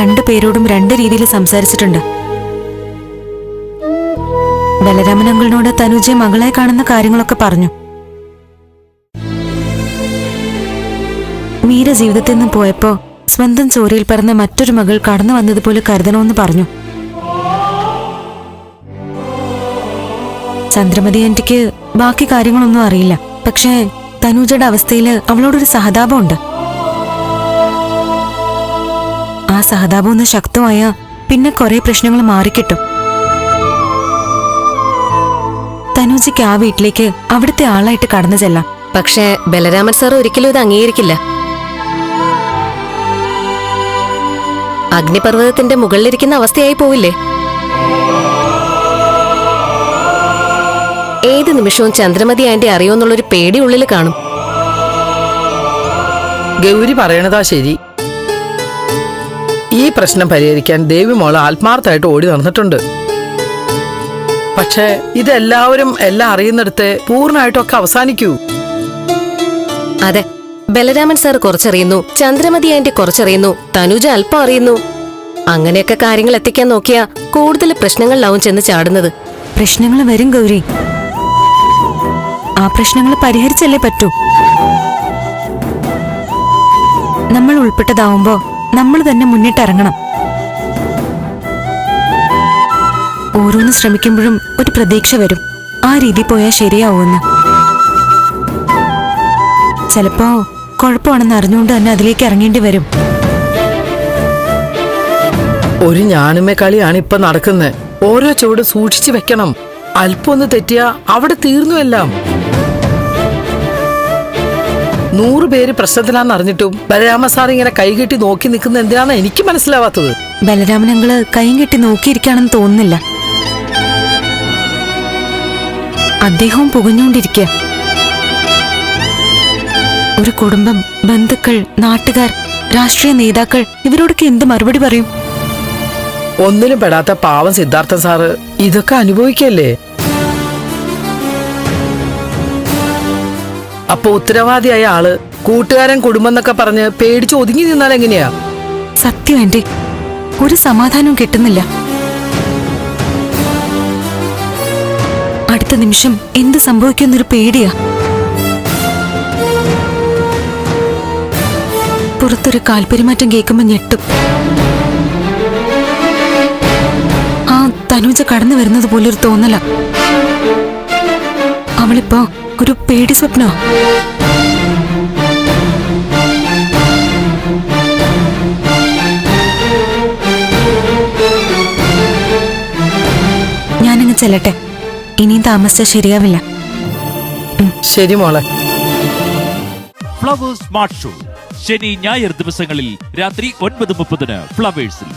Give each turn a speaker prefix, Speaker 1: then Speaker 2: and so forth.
Speaker 1: രണ്ടു പേരോടും രണ്ട് രീതിയിൽ സംസാരിച്ചിട്ടുണ്ട്. ബലരാമൻ അങ്കിളിനോട് തനുജയെ മകളെ കാണുന്ന കാര്യങ്ങളൊക്കെ പറഞ്ഞു. മീര ജീവിതത്തിൽ നിന്ന് പോയപ്പോ സ്വന്തം ചോരയിൽ പറഞ്ഞ മറ്റൊരു മകൾ കടന്നു വന്നതുപോലെ കരുതണമെന്ന് പറഞ്ഞു. ചന്ദ്രമതി ആന്റിക്ക് ബാക്കി കാര്യങ്ങളൊന്നും അറിയില്ല. പക്ഷേ തനൂജയുടെ അവസ്ഥയിൽ അവളോടൊരു സഹതാപമുണ്ട്. സഹതാപം ഒന്ന് ശക്തമായ പിന്നെ കുറെ പ്രശ്നങ്ങൾ മാറിക്കിട്ടും. തനുജയ്ക്ക് ആ വീട്ടിലേക്ക് അവിടുത്തെ ആളായിട്ട് കടന്നു ചെല്ലാം.
Speaker 2: പക്ഷേ ബലരാമൻ സാർ ഒരിക്കലും ഇത് അംഗീകരിക്കില്ല. അഗ്നിപർവതത്തിന്റെ മുകളിലിരിക്കുന്ന അവസ്ഥയായി പോവില്ലേ? ഏത് നിമിഷവും ചന്ദ്രമതി ആന്റി അറിയോന്നുള്ളൊരു പേടി ഉള്ളിൽ കാണും.
Speaker 3: ഗൗരി പറയണതാ ശരി. ഈ പ്രശ്നം പരിഹരിക്കാൻ ദേവി മോൾ ആത്മാർത്ഥമായിട്ട് ഓടി നടന്നിട്ടുണ്ട്. പക്ഷേ ഇതെല്ലാവരും എല്ലാം അറിയുന്നിടത്ത് പൂർണമായിട്ടൊക്കെ അവസാനിക്കൂ.
Speaker 2: അതെ ബലരാമൻ സാർ കുറച്ചറിയുന്നു ചന്ദ്രമതി ആന്റി കുറച്ചറിയുന്നു തനുജ അല്പം അറിയുന്നു. അങ്ങനെയൊക്കെ കാര്യങ്ങൾ എത്തിക്കാൻ നോക്കിയാ കൂടുതൽ പ്രശ്നങ്ങളിലാവും ചെന്ന് ചാടുന്നത്.
Speaker 1: പ്രശ്നങ്ങൾ വരും ഗൗരി. ആ പ്രശ്നങ്ങൾ പരിഹരിച്ചല്ലേ പറ്റൂ. നമ്മൾ ഉൾപ്പെട്ടതാവുമ്പോ നമ്മൾ തന്നെ മുന്നിട്ടിറങ്ങണം ഓരോന്ന് ശ്രമിക്കുമ്പോഴും ഒരു പ്രതീക്ഷ വരും. ആ രീതി പോയാൽ ശരിയാവുമെന്ന്. ചിലപ്പോ കുഴപ്പമാണെന്ന് അറിഞ്ഞുകൊണ്ട് തന്നെ അതിലേക്ക് ഇറങ്ങേണ്ടി വരും.
Speaker 3: ഒരു ഞാനുമേ കളിയാണ് ഇപ്പൊ നടക്കുന്നത് ഓരോ ചുവട് സൂക്ഷിച്ചു വെക്കണം. അല്പം ഒന്ന് തെറ്റിയാ അവിടെ തീർന്നു എല്ലാം. നൂറ് പേര് പ്രശ്നത്തിലാന്ന് അറിഞ്ഞിട്ടും ബലരാമ സാർ ഇങ്ങനെ കൈകെട്ടി നോക്കി നിൽക്കുന്ന എന്തിനാണ് എനിക്ക് മനസ്സിലാവാത്തത്?
Speaker 1: ബലരാമനങ്ങൾ കൈ കെട്ടി നോക്കിയിരിക്കുകയാണെന്ന് തോന്നുന്നില്ല. അദ്ദേഹവും പുകഞ്ഞുകൊണ്ടിരിക്കുക. ഒരു കുടുംബം ബന്ധുക്കൾ നാട്ടുകാർ രാഷ്ട്രീയ നേതാക്കൾ ഇവരോടൊക്കെ എന്ത് മറുപടി പറയും?
Speaker 3: ഒന്നിനും പെടാത്ത പാവം സിദ്ധാർത്ഥൻ സാറ് ഇതൊക്കെ അനുഭവിക്കല്ലേ? അപ്പൊ ഉത്തരവാദിയായ ആൾ കൂട്ടുകാരൻ കുടുംബം എന്നൊക്കെ പറഞ്ഞ് പേടിച്ച് ഒതുങ്ങി നിന്നാൽ എങ്ങനെയാ?
Speaker 1: സത്യം എന്റെ ഒരു സമാധാനവും കിട്ടുന്നില്ല. അടുത്ത നിമിഷം എന്ത് സംഭവിക്കുന്നൊരു പേടിയാ. പുറത്തൊരു കാൽപെരുമാറ്റം കേൾക്കുമ്പോ ഞെട്ടും. ആ തനുജ കടന്നു വരുന്നത് പോലൊരു തോന്നല. അവളിപ്പോ ഒരു പേടി സ്വപ്ന? ഞാനങ്ങ് ചെല്ലട്ടെ. ഇനിയും താമസിച്ചാൽ ശരിയാവില്ല.
Speaker 3: ശരി മോളെ.
Speaker 4: Flowers smart show. ശനി ഞായർ ദിവസങ്ങളിൽ രാത്രി ഒൻപത് മുപ്പതിന് ഫ്ലവേഴ്സിൽ.